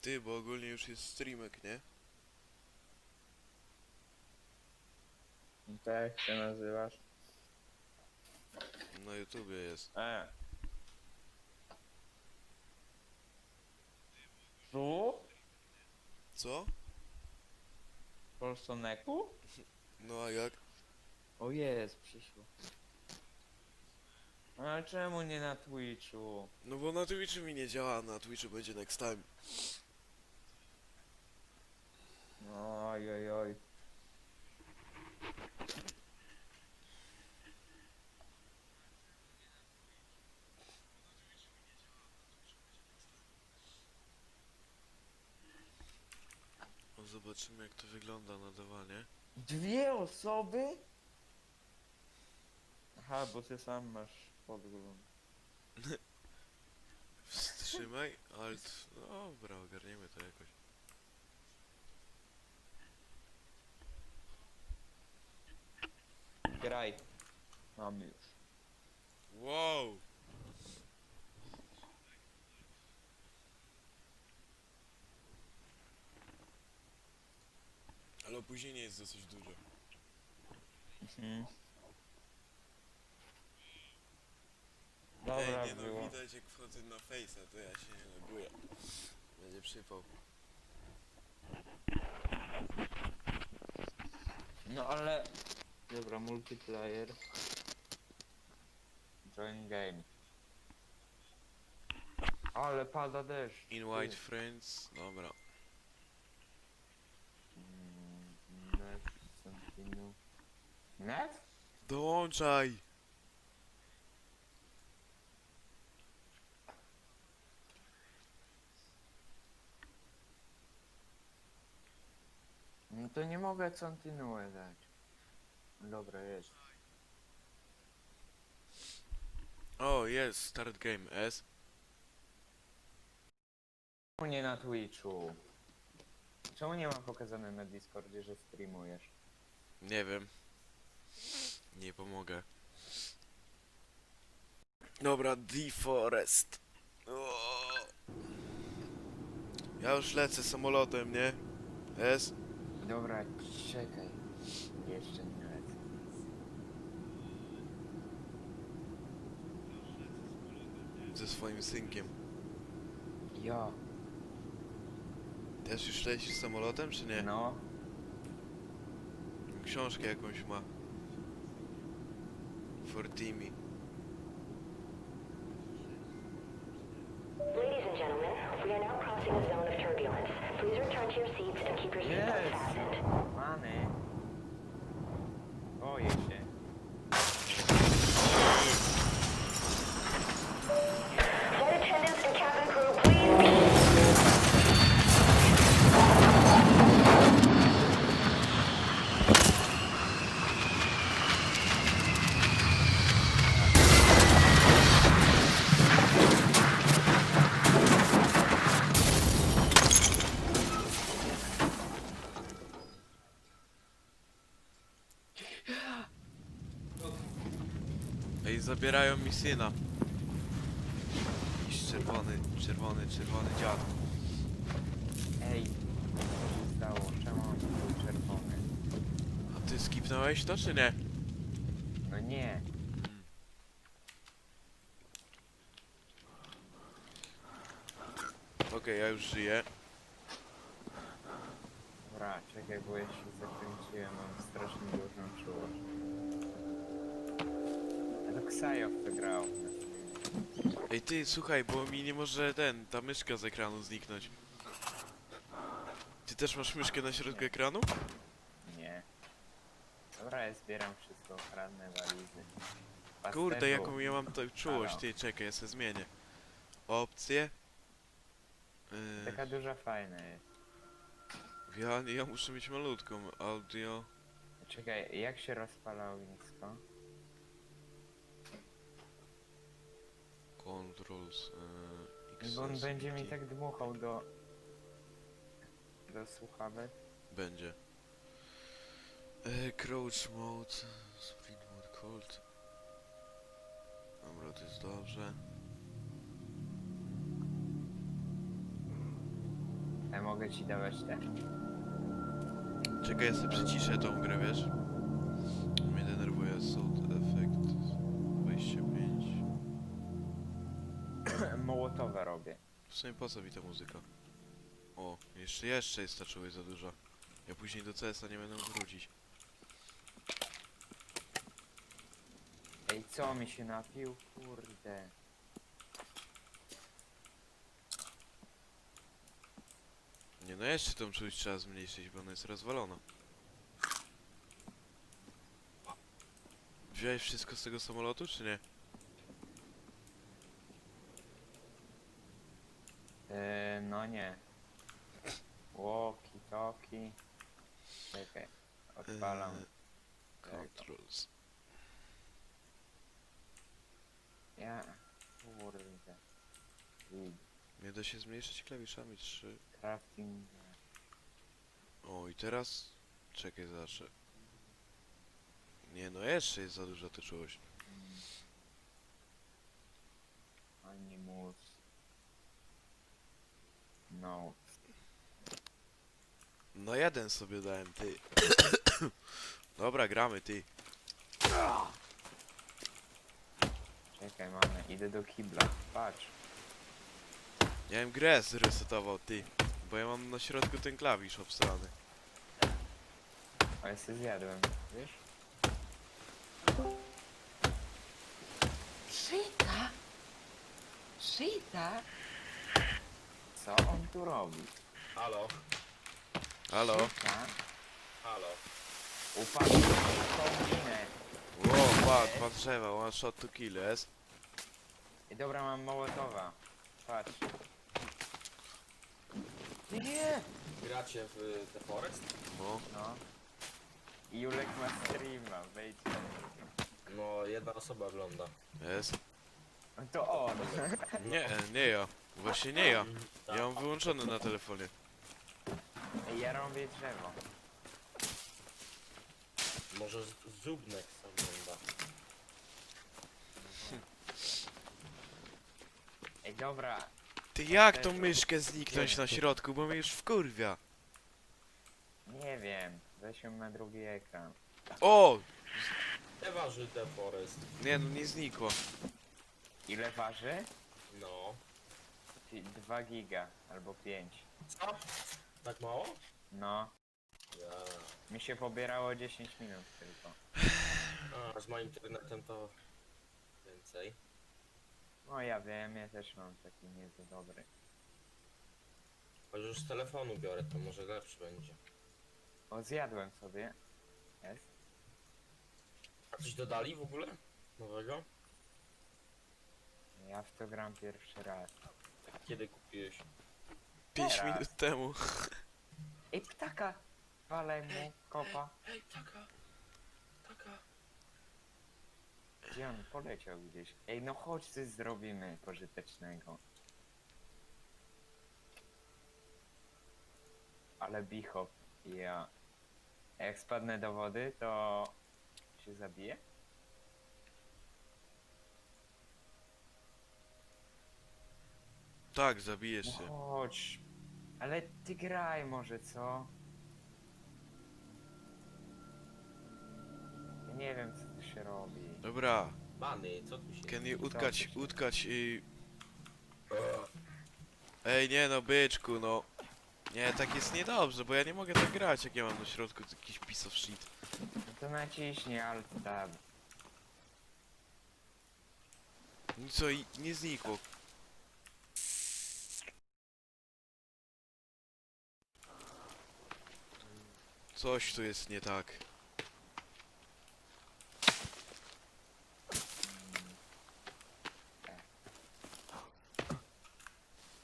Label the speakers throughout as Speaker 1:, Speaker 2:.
Speaker 1: Ty, bo ogólnie już jest streamek, nie?
Speaker 2: Jak się nazywasz?
Speaker 1: Na YouTubie jest.
Speaker 2: E. Tu?
Speaker 1: Co?
Speaker 2: Polsoneku?
Speaker 1: No a jak?
Speaker 2: O jest, przyszło. A czemu nie na Twitchu?
Speaker 1: No bo na Twitchu mi nie działa, na Twitchu będzie next time.
Speaker 2: Oj, oj, oj.
Speaker 1: No zobaczymy jak to wygląda nadawanie.
Speaker 2: Dwie osoby? Aha, bo ty sam masz podgląd.
Speaker 1: Wstrzymaj, alt. Dobra, ogarniemy to jakoś.
Speaker 2: Graj. Mam już.
Speaker 1: Wow! Ale opóźnienie jest dosyć duże.
Speaker 2: Mhm.
Speaker 1: Ej,
Speaker 2: Dobra,
Speaker 1: nie no,
Speaker 2: było.
Speaker 1: widać jak wchodzę na face'a, to ja się nie loguję. Będzie przypał.
Speaker 2: No ale... Dobra, multiplayer. Join game. Ale pada deszcz.
Speaker 1: Invite friends, dobra.
Speaker 2: Mm, Next, continue. Next?
Speaker 1: Dołączaj!
Speaker 2: No to nie mogę continue dać. Dobra, jest.
Speaker 1: O, jest, start game, S.
Speaker 2: Czemu nie na Twitchu? Czemu nie ma pokazane na Discordzie, że streamujesz?
Speaker 1: Nie wiem. Nie pomogę. Dobra, Deforest. O. Ja już lecę samolotem, nie? S.
Speaker 2: Dobra, czekaj. Jeszcze nie lecę.
Speaker 1: Ze swoim synkiem.
Speaker 2: Ja.
Speaker 1: Też już lecisz samolotem, czy nie?
Speaker 2: No.
Speaker 1: Książkę jakąś ma. For Timmy.
Speaker 3: Ladies and gentlemen, we are now crossing a zone of turbulence. Please return to your seats and keep your seatbelts
Speaker 2: Yes.
Speaker 3: fastened.
Speaker 2: Many.
Speaker 1: Ej, zabierają mi syna. Jakiś czerwony, czerwony, czerwony dziad.
Speaker 2: Ej. Co się stało? Czemu on był czerwony?
Speaker 1: A ty skipnąłeś to, czy nie?
Speaker 2: No nie.
Speaker 1: Okej, ja już żyję.
Speaker 2: Dobra, czekaj, bo ja się zakręciłem, mam strasznie dużą czułość. To Ksajow wygrał.
Speaker 1: Ej ty, słuchaj, bo mi nie może ten, ta myszka z ekranu zniknąć. Ty też masz myszkę na środku ekranu?
Speaker 2: Nie. Dobra, ja zbieram wszystko, kradnę walizy.
Speaker 1: Kurde, jaką ja mam tutaj czułość, ty czekaj, ja se zmienię. Opcje.
Speaker 2: Taka duża fajna jest.
Speaker 1: Yy, ja, ja muszę mieć malutką. Audio.
Speaker 2: Czekaj, jak się rozpala ognisko?
Speaker 1: Controls. Yy,
Speaker 2: Bo on będzie mi tak dmuchał do... do słuchawek.
Speaker 1: Będzie. Yy, crouch mode. Sprint mode cold. Dobra, to jest dobrze.
Speaker 2: Ja mogę ci dawać te?
Speaker 1: Czekaj, ja sobie przyciszę tą grę, wiesz? W sumie po co mi ta muzyka? O, jeszcze, jeszcze jest ta czułość za dużo. Ja później do CS-a nie będę mógł wrócić.
Speaker 2: Ej, co mi się napił? Kurde.
Speaker 1: Nie no, jeszcze tą czułość trzeba zmniejszyć, bo ona jest rozwalona. Wziąłeś wszystko z tego samolotu, czy nie?
Speaker 2: Yy, no nie. Walkie talkie. Czekaj. Odpalam.
Speaker 1: Eee, Controls.
Speaker 2: Ja. Kurde. I
Speaker 1: Nie da się zmniejszyć klawiszami 3.
Speaker 2: crafting.
Speaker 1: O, i teraz... Czekaj, zobaczę. Nie no, jeszcze jest za duża ta czułość.
Speaker 2: No.
Speaker 1: No jeden sobie dałem, ty. Dobra, gramy, ty.
Speaker 2: Czekaj, mamy. Idę do kibla. Patrz.
Speaker 1: Ja bym grę zresetował, ty. Bo ja mam na środku ten klawisz obstrany.
Speaker 2: O, ja się zjadłem. Wiesz?
Speaker 4: Szyta? Szyta?
Speaker 2: Co on tu robi?
Speaker 5: Halo,
Speaker 1: Halo?
Speaker 2: Szyta?
Speaker 5: halo.
Speaker 2: Upadł w kombinę.
Speaker 1: Ło, patrz, pan drzewa, one shot to kill, jest?
Speaker 2: I dobra, mam mołotowa. Patrz. Nie!
Speaker 5: Gracie w The Forest?
Speaker 1: No.
Speaker 2: No. I Julek ma streama, wejdźcie.
Speaker 5: No, jedna osoba ogląda.
Speaker 1: Jest.
Speaker 2: To on.
Speaker 1: Nie, nie ja. Właśnie nie ja. Ja mam wyłączony na telefonie.
Speaker 2: Ej, Ja robię drzewo.
Speaker 5: Może z- Zubnek ogląda.
Speaker 2: Ej, dobra.
Speaker 1: Ty jak tą myszkę zniknąć na środku, bo mnie już wkurwia.
Speaker 2: Nie wiem. Weź ją na drugi ekran.
Speaker 1: O!
Speaker 5: Ile waży The Forest?
Speaker 1: Nie no, nie znikło.
Speaker 2: Ile waży?
Speaker 5: No.
Speaker 2: 2 giga albo 5.
Speaker 5: Co? Tak mało?
Speaker 2: No.
Speaker 5: Ja.
Speaker 2: Mi się pobierało 10 minut tylko.
Speaker 5: A, z moim internetem to więcej.
Speaker 2: No ja wiem, ja też mam taki nie za dobry.
Speaker 5: Choć już z telefonu biorę, to może lepszy będzie.
Speaker 2: O, zjadłem sobie. Jest?
Speaker 5: A coś dodali w ogóle? Nowego?
Speaker 2: Ja w to gram pierwszy raz.
Speaker 5: Kiedy kupiłeś?
Speaker 1: 5
Speaker 2: Teraz.
Speaker 1: minut temu.
Speaker 2: Ej, ptaka! Walę mu, kopa.
Speaker 5: Ej, taka. Taka.
Speaker 2: Gdzie on poleciał gdzieś? Ej, no chodź coś zrobimy pożytecznego. Ale bichop, ja. Jak spadnę do wody, to się zabije?
Speaker 1: Tak, zabijesz
Speaker 2: No
Speaker 1: się.
Speaker 2: chodź. Ale ty graj może, co? Ja nie wiem, co tu się robi.
Speaker 1: Dobra,
Speaker 5: Bany, co tu się...
Speaker 1: can you utkać, utkać i... Ej, nie no, byczku, no. Nie, tak jest niedobrze, bo ja nie mogę tak grać, jak ja mam na środku jakiś piece of shit.
Speaker 2: No to naciśnij alt tab.
Speaker 1: Nic co, i nie znikło. Coś tu jest nie tak.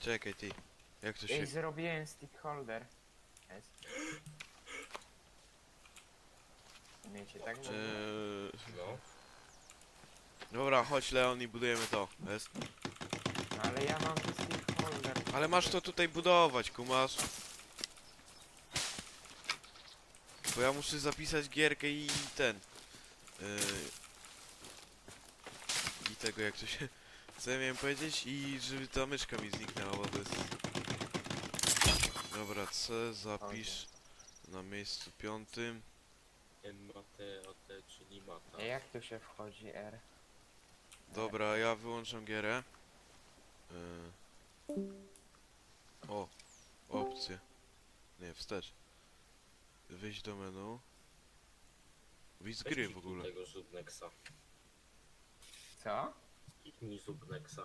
Speaker 1: Czekaj ty, jak to się...
Speaker 2: Ej, zrobiłem stick holder. Jest. Umiecie tak?
Speaker 1: Eee,
Speaker 5: No.
Speaker 1: dobra, chodź Leon i budujemy to. Jest.
Speaker 2: Ale ja mam tu stick holder.
Speaker 1: Ale masz to tutaj budować, kumasz. Bo ja muszę zapisać gierkę i ten. Yy, I tego jak to się. Co ja miałem powiedzieć? I żeby ta myszka mi zniknęła, bo to jest. Dobra, C zapisz na miejscu piątym.
Speaker 5: Mate, OT, czyli mata.
Speaker 2: A jak tu się wchodzi R?
Speaker 1: Dobra, ja wyłączam gierę. Yy. O, opcje. Nie, wstecz. Wyjść do menu. Wyjść z
Speaker 5: Weź
Speaker 1: gry w ogóle.
Speaker 5: tego Zubnexa.
Speaker 2: Co?
Speaker 5: Kliknij Zubnexa.